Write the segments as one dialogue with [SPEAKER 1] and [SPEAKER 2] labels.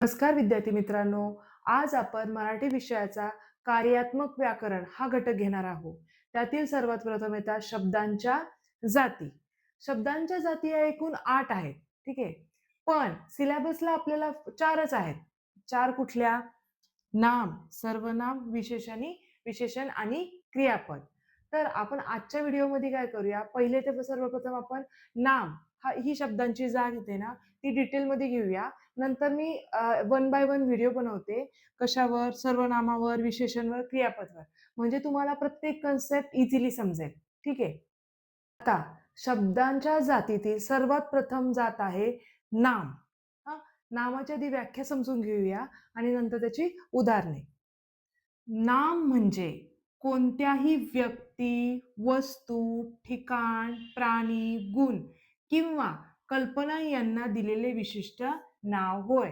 [SPEAKER 1] नमस्कार विद्यार्थी मित्रांनो आज आपण मराठी विषयाचा कार्यात्मक व्याकरण हा घटक घेणार आहोत. त्यातील सर्वात प्रथम येतात शब्दांच्या जाती. शब्दांच्या जाती या एकूण आठ आहेत ठीक आहे? पण सिलेबसला आपल्याला चारच आहेत. चार कुठल्या? नाम सर्वनाम विशेषणी विशेषण आणि क्रियापद. तर आपण आजच्या व्हिडिओमध्ये काय करूया? पहिले ते सर्वप्रथम आपण नाम हा ही शब्दांची जाग येते ना ती डिटेलमध्ये घेऊया. नंतर मी वन बाय वन व्हिडिओ बनवते. कशावर सर्वनामावर विशेषणवर क्रियापदवर. म्हणजे तुम्हाला प्रत्येक कन्सेप्ट इझिली समजेल. ठीक आहे? आता शब्दांच्या जातीतील सर्वात प्रथम जात आहे नाम. हा नामाची आधी व्याख्या समजून घेऊया आणि नंतर त्याची उदाहरणे. नाम म्हणजे कोणत्याही व्यक्ती वस्तू ठिकाण प्राणी गुण. किंवा कल्पना यांना दिलेले विशिष्ट नाव होय.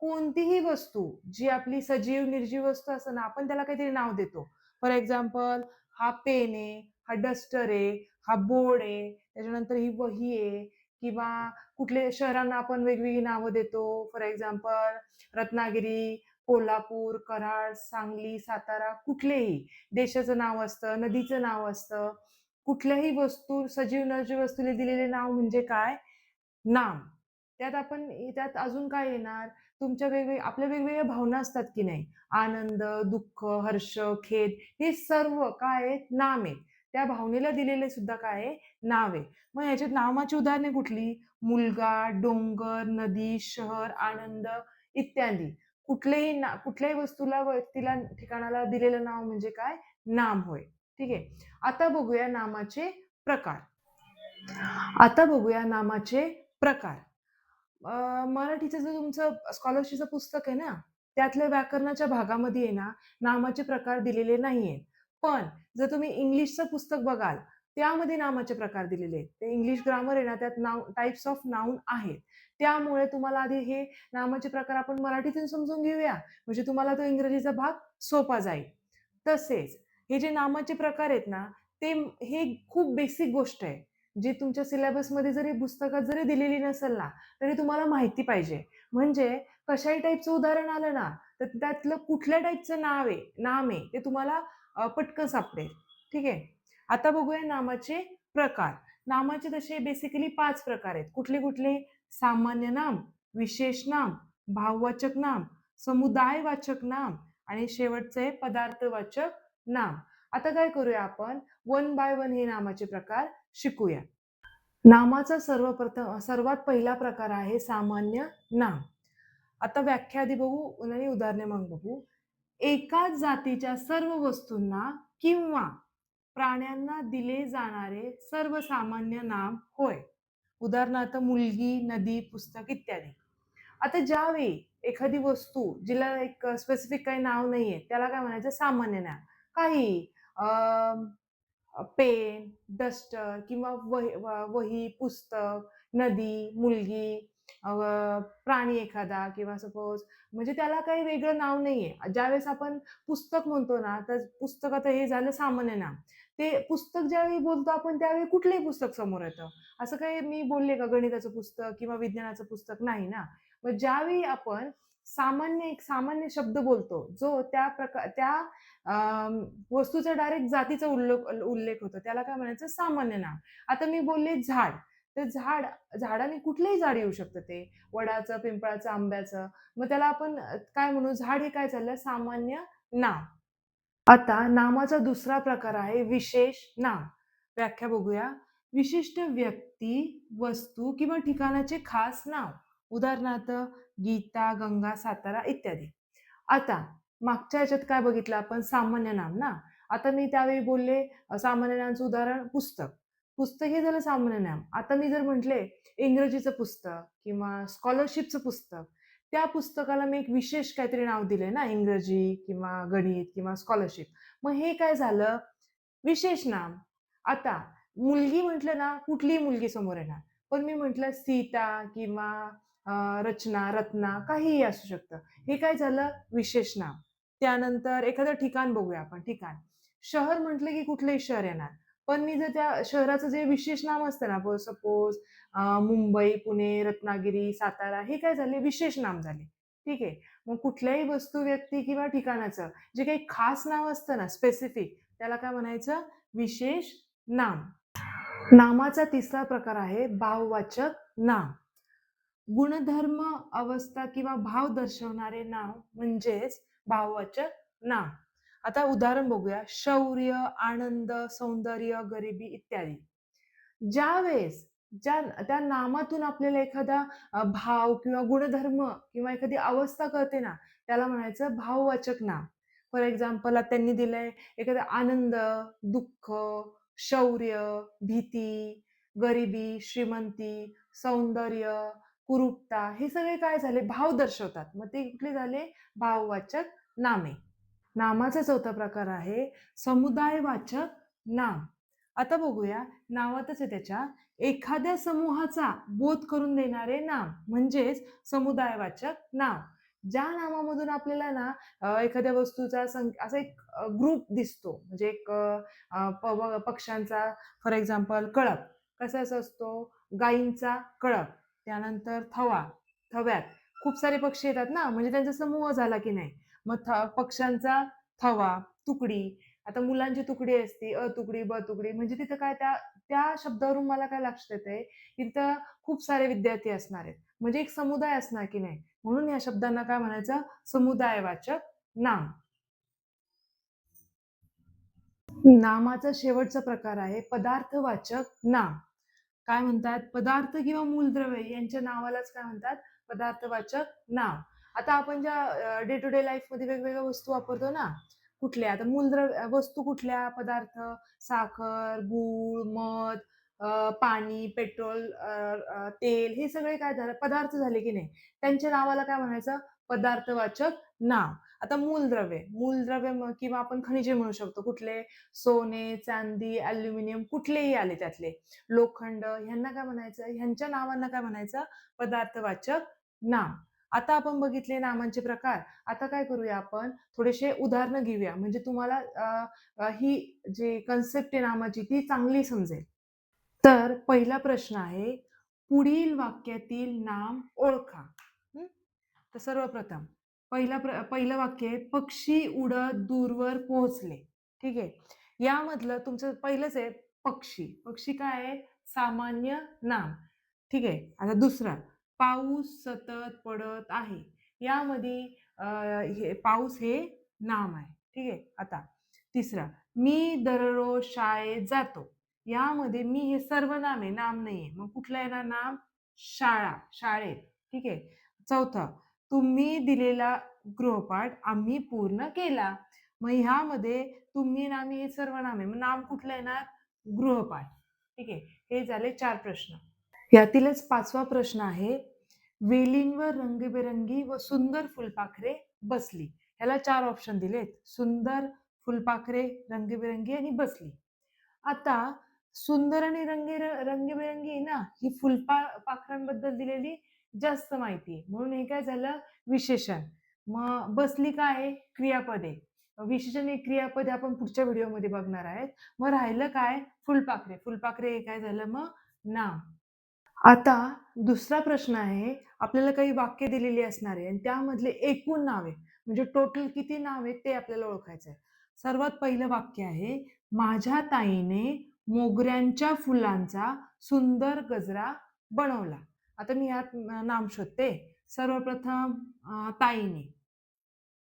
[SPEAKER 1] कोणतीही वस्तू जी आपली सजीव निर्जीव वस्तू असं ना आपण त्याला काहीतरी नाव देतो. फॉर एक्झाम्पल हा पेन आहे हा डस्टर आहे हा बोर्ड आहे त्याच्यानंतर ही वही आहे किंवा कुठले शहरांना आपण वेगवेगळी नावं देतो. फॉर एक्झाम्पल रत्नागिरी कोल्हापूर कराड सांगली सातारा कुठलेही देशाचं नाव असतं नदीचं नाव असतं. कुठल्याही वस्तू सजीव नजीव वस्तूला दिलेले नाव म्हणजे काय? नाम. त्यात आपण त्यात अजून काय येणार? तुमच्या वेगवेगळ्या आपल्या वेगवेगळ्या भावना असतात की नाही? आनंद दुःख हर्ष खेद हे सर्व काय आहेत? नाम आहेत. त्या भावनेला दिलेले सुद्धा काय आहे? नाव आहे. मग याच्यात नामाची उदाहरणे कुठली? मुलगा डोंगर नदी शहर आनंद इत्यादी. कुठलेही ना कुठल्याही वस्तूला व्यक्तीला ठिकाणाला दिलेलं नाव म्हणजे काय? नाम होय. ठीक आहे. आता बघूया नामाचे प्रकार. आता बघूया नामाचे प्रकार. मराठीचं जे तुमचं स्कॉलरशिपचं पुस्तक आहे ना त्यातल्या व्याकरणाच्या भागामध्ये आहे ना नामाचे प्रकार दिलेले नाही आहेत पण जर तुम्ही इंग्लिशचं पुस्तक बघाल त्यामध्ये नामाचे प्रकार दिलेले आहेत. ते इंग्लिश ग्रामर आहे ना त्यात नाव टाईप्स ऑफ नाऊन आहेत. त्यामुळे तुम्हाला आधी हे नामाचे प्रकार आपण मराठीतून समजून घेऊया. म्हणजे तुम्हाला तो इंग्रजीचा भाग सोपा जाईल. तसेच हे जे नामाचे प्रकार आहेत ना ते हे खूप बेसिक गोष्ट आहे. जी तुमच्या सिलेबसमध्ये जरी पुस्तकात जरी दिलेली नसेल ना तरी तुम्हाला माहिती पाहिजे. म्हणजे कशाही टाईपचं उदाहरण आलं ना तर त्यातलं कुठल्या टाईपचं नाव आहे नाम आहे ते तुम्हाला पटकन सापडेल. ठीक आहे? आता बघूया नामाचे प्रकार. नामाचे तसे बेसिकली पाच प्रकार आहेत. कुठले कुठले? सामान्य नाम विशेष नाम भाववाचक नाम समुदायवाचक नाम आणि शेवटचे आहे पदार्थवाचक नाम. आता काय करूया आपण? वन बाय वन हे नामाचे प्रकार शिकूया. नामाचा सर्वप्रथम सर्वात पहिला प्रकार आहे सामान्य नाम. आता व्याख्या आधी बघू आणि उदाहरणे मग बघू. एकाच जातीच्या सर्व वस्तूंना किंवा प्राण्यांना दिले जाणारे सर्वसामान्य नाम होय. उदाहरणार्थ मुलगी नदी पुस्तक इत्यादी. आता ज्यावेळी एखादी वस्तू जिला एक स्पेसिफिक काही नाव नाहीये त्याला काय म्हणायचं? सामान्य नाम. काही पेन डस्टर किंवा वही वही पुस्तक नदी मुलगी प्राणी एखादा किंवा सपोज म्हणजे त्याला काही वेगळं नाव नाहीये. ज्यावेळेस आपण पुस्तक म्हणतो ना तर पुस्तक हे झालं सामान्य नाम. ते पुस्तक ज्यावेळी बोलतो आपण त्यावेळी कुठलंही पुस्तक समोर येतं. असं काही मी बोलले का गणिताचं पुस्तक किंवा विज्ञानाचं पुस्तक नाही ना. मग ज्यावेळी आपण सामान्य एक सामान्य शब्द बोलतो जो त्या प्रकार त्या वस्तूचा डायरेक्ट जातीचा उल्लेख उल्लेख होतो. त्याला काय म्हणायचं? सामान्य नाम आता मी बोलले झाड. तर झाड झाडाने कुठलंही झाड येऊ शकतं ते. वडाचं पिंपळाचं आंब्याचं. मग त्याला आपण काय म्हणू? झाड हे काय चाललं सामान्य नाम आता नामाचा दुसरा प्रकार आहे विशेष नाम व्याख्या बघूया. विशिष्ट व्यक्ती वस्तू किंवा ठिकाणाचे खास नाव. उदाहरणार्थ गीता गंगा सातारा इत्यादी. आता मागच्या ह्याच्यात काय बघितलं आपण? सामान्य नाम ना? आता मी त्यावेळी बोलले सामान्य नामाचं उदाहरण पुस्तक. पुस्तक हे झालं सामान्य नाम. आता मी जर म्हटले इंग्रजीचं पुस्तक किंवा स्कॉलरशिपचं पुस्तक त्या पुस्तकाला मी एक विशेष काहीतरी नाव दिले ना? इंग्रजी किंवा गणित किंवा स्कॉलरशिप मग हे काय झालं? विशेष नाम. आता मुलगी म्हटलं ना कुठलीही मुलगी समोर येणार. पण मी म्हटलं सीता किंवा रचना रत्ना काहीही असू शकतं. हे काय झालं? विशेष नाम त्यानंतर एखादं ठिकाण बघूया आपण. ठिकाण. शहर म्हटलं की कुठलंही शहर येणार. पण मी जर त्या शहराचं जे विशेष नाम असतं ना सपोज मुंबई पुणे रत्नागिरी सातारा हे काय झाले? विशेष नाम झाले. ठीक आहे? मग कुठल्याही वस्तू व्यक्ती किंवा ठिकाणाचं जे काही खास नाव असतं ना स्पेसिफिक त्याला काय म्हणायचं? विशेष नाम. नामाचा तिसरा प्रकार आहे भाववाचक नाम. गुणधर्म अवस्था किंवा भाव दर्शवणारे नाव म्हणजेच भाववाचक नाव. आता उदाहरण बघूया. शौर्य आनंद सौंदर्य गरिबी इत्यादी. ज्या वेळेस ज्या त्या नामातून आपल्याला एखादा भाव किंवा गुणधर्म किंवा एखादी अवस्था कळते ना त्याला म्हणायचं भाववाचक नाम फॉर एक्झाम्पल त्यांनी दिलंय एखादा आनंद दुःख शौर्य भीती गरिबी श्रीमंती सौंदर्य कुरुपता हे सगळे काय झाले? भाव दर्शवतात. मग ते कुठले झाले? भाववाचक नामे. नामाचा चौथा प्रकार आहे. समुदायवाचक नाम. आता बघूया नावातच आहे त्याच्या. एखाद्या समूहाचा बोध करून देणारे नाम. म्हणजेच समुदायवाचक नाव ज्या नामामधून आपल्याला ना एखाद्या वस्तूचा सं असा एक ग्रुप दिसतो. म्हणजे एक अ, प- पक्ष्यांचा फॉर एक्झाम्पल कळप. कसा असतो? गायींचा कळप. त्यानंतर थवा थव्यात. खूप सारे पक्षी येतात ना म्हणजे त्यांचा समूह झाला की नाही. मग थ पक्ष्यांचा थवा तुकडी. आता मुलांची तुकडी असते अ तुकडी ब तुकडी म्हणजे तिथं काय त्या त्या शब्दावरून मला काय लक्षात येते तिथं खूप सारे विद्यार्थी असणार आहेत. म्हणजे एक समुदाय असणार की नाही. म्हणून या शब्दांना काय म्हणायचं? समुदायवाचक नाम. नामाचा शेवटचा प्रकार आहे पदार्थवाचक नाम. काय म्हणतात? पदार्थ किंवा मूलद्रव्य यांच्या नावालाच काय म्हणतात? पदार्थवाचक नाव. आता आपण ज्या डे टू डे लाईफमध्ये वेगवेगळ्या वस्तू वापरतो ना कुठल्या? आता मूलद्रव्य वस्तू कुठल्या? पदार्थ साखर गूळ मध अ, पाणी पेट्रोल तेल हे सगळे काय झालं? पदार्थ झाले की नाही? त्यांच्या नावाला काय म्हणायचं? पदार्थवाचक नाव. आता मूलद्रव्ये मूलद्रव्य किंवा आपण खनिजे म्हणू शकतो. कुठले? सोने चांदी अल्युमिनियम कुठलेही आले त्यातले. लोखंड ह्यांना काय म्हणायचं? ह्यांच्या नावांना काय म्हणायचं? पदार्थवाचक नाम. आता आपण बघितले नामांचे प्रकार. आता काय करूया आपण? थोडेसे उदाहरणं घेऊया. म्हणजे तुम्हाला ही जी कन्सेप्ट आहे नामाची ती चांगली समजेल. तर पहिला प्रश्न आहे पुढील वाक्यातील नाम ओळखा. तर सर्वप्रथम पहिला प्र पहिलं वाक्य आहे पक्षी उडत दूरवर पोहोचले. ठीक आहे? यामधलं तुमचं पहिलंच आहे पक्षी. पक्षी काय आहे? सामान्य नाम. ठीक आहे? आता दुसरा पाऊस सतत पडत आहे. यामध्ये हे पाऊस हे नाम आहे. ठीक आहे? आता तिसरा मी दररोज शाळेत जातो. यामध्ये मी हे सर्व नाम आहे नाम नाही आहे मग कुठलं येणार नाम? शाळा शाळेत. ठीक आहे? चौथं तुम्ही दिलेला गृहपाठ आम्ही पूर्ण केला. मग ह्यामध्ये तुम्ही नामी हे सर्व नाम आहे मग नाम कुठलं येणार गृहपाठ. ठीक आहे? हे झाले चार प्रश्न. यातीलच पाचवा प्रश्न आहे वेलींवर रंगीबेरंगी व सुंदर फुलपाखरे बसली. ह्याला चार ऑप्शन दिलेत सुंदर फुलपाखरे रंगीबेरंगी आणि बसली. आता सुंदर आणि रंगी रंगीबेरंगी ना ही फुलपा पाखरांबद्दल दिलेली जास्त माहिती आहे. म्हणून हे काय झालं? विशेषण. मग बसली काय आहे? क्रियापदे. विशेषण हे क्रियापदे आपण पुढच्या व्हिडिओमध्ये बघणार आहेत. मग राहिलं काय? फुलपाखरे. फुलपाखरे हे काय झालं? मग नाम. आता दुसरा प्रश्न आहे. आपल्याला काही वाक्य दिलेली असणार आहे आणि त्यामधले एकूण नावे म्हणजे टोटल किती नावे ते आपल्याला ओळखायचं आहे सर्वात पहिलं वाक्य आहे माझ्या ताईने मोगऱ्यांच्या फुलांचा सुंदर गजरा बनवला. आता मी यात नाम शोधते. सर्वप्रथम ताईने.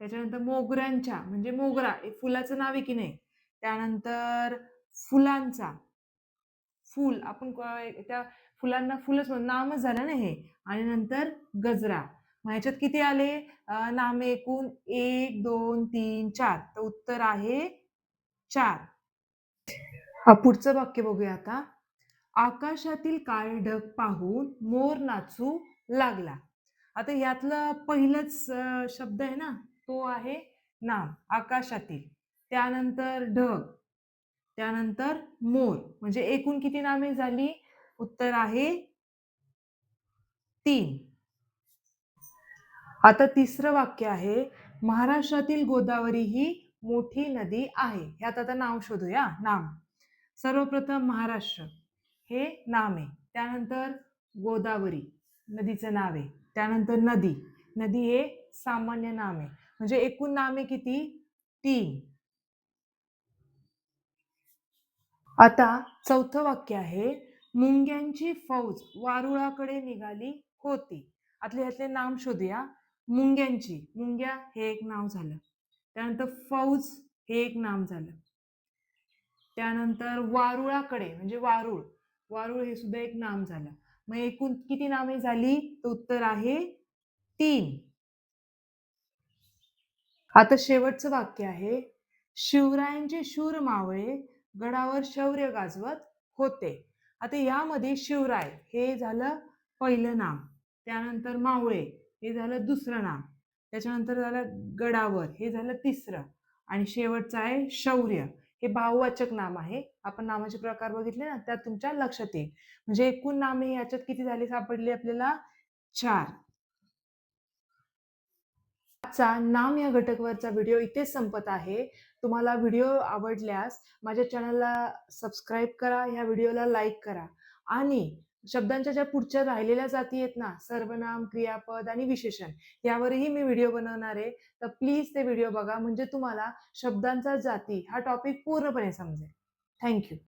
[SPEAKER 1] त्याच्यानंतर मोगऱ्यांच्या म्हणजे मोगरा एक फुलाचं नाव आहे की नाही? त्यानंतर फुलांचा. फुल आपण त्या फुलांना फुलच नामच झालं ना हे? आणि नंतर गजरा. मग ह्याच्यात किती आले? नामे एकूण एक दोन तीन चार. तर उत्तर आहे चार. पुढचं वाक्य बघूया आता. आकाशातील काळे ढग पाहून मोर नाचू लागला. आता यातलं पहिलंच शब्द आहे ना तो आहे नाम आकाशातील. त्यानंतर ढग त्यानंतर मोर. म्हणजे एकूण किती नामे झाली? उत्तर आहे तीन. आता तिसरं वाक्य आहे महाराष्ट्रातील गोदावरी ही मोठी नदी आहे. ह्यात आता नाव शोधूया. नाम. सर्वप्रथम महाराष्ट्र. हे नाम आहे. त्यानंतर गोदावरी नदीचं नाव आहे. त्यानंतर नदी नदी हे सामान्य नाम आहे. म्हणजे एकूण नामे किती? तीन. आता चौथं वाक्य आहे मुंग्यांची फौज वारुळाकडे निघाली होती. आतले ह्यातले नाम शोधूया. मुंग्यांची मुंग्या हे एक नाव झालं. त्यानंतर फौज हे एक नाम झालं. त्यानंतर वारुळाकडे म्हणजे वारुळ. वारुळ हे सुद्धा एक नाम झालं. मग एकूण किती नामे झाली? तर उत्तर आहे तीन. आता शेवटचं वाक्य आहे. शिवरायांचे शूर मावळे गडावर शौर्य गाजवत होते. आता यामध्ये शिवराय हे झालं पहिलं नाम. त्यानंतर मावळे हे झालं दुसरं नाम. त्याच्यानंतर झालं गडावर हे झालं तिसरं. आणि शेवटचं आहे शौर्य. हे भाववाचक नाम आहे. आपण नामाचे प्रकार बघितले ना त्यात तुमच्या लक्षात येईल. म्हणजे एकूण नाम हे याच्यात किती झाले सापडले आपल्याला? चार. आजचा नाम या घटकवरचा व्हिडिओ इथेच संपत आहे. तुम्हाला व्हिडिओ आवडल्यास माझ्या चॅनलला सबस्क्राईब करा ह्या व्हिडिओला लाईक करा आणि शब्दांच्या ज्या पुढच्या राहिलेल्या जाती आहेत ना सर्वनाम क्रियापद आणि विशेषण यावरही मी व्हिडिओ बनवणार आहे. तर प्लीज ते व्हिडिओ बघा म्हणजे तुम्हाला शब्दांचा जाती हा टॉपिक पूर्णपणे समजेल. थँक्यू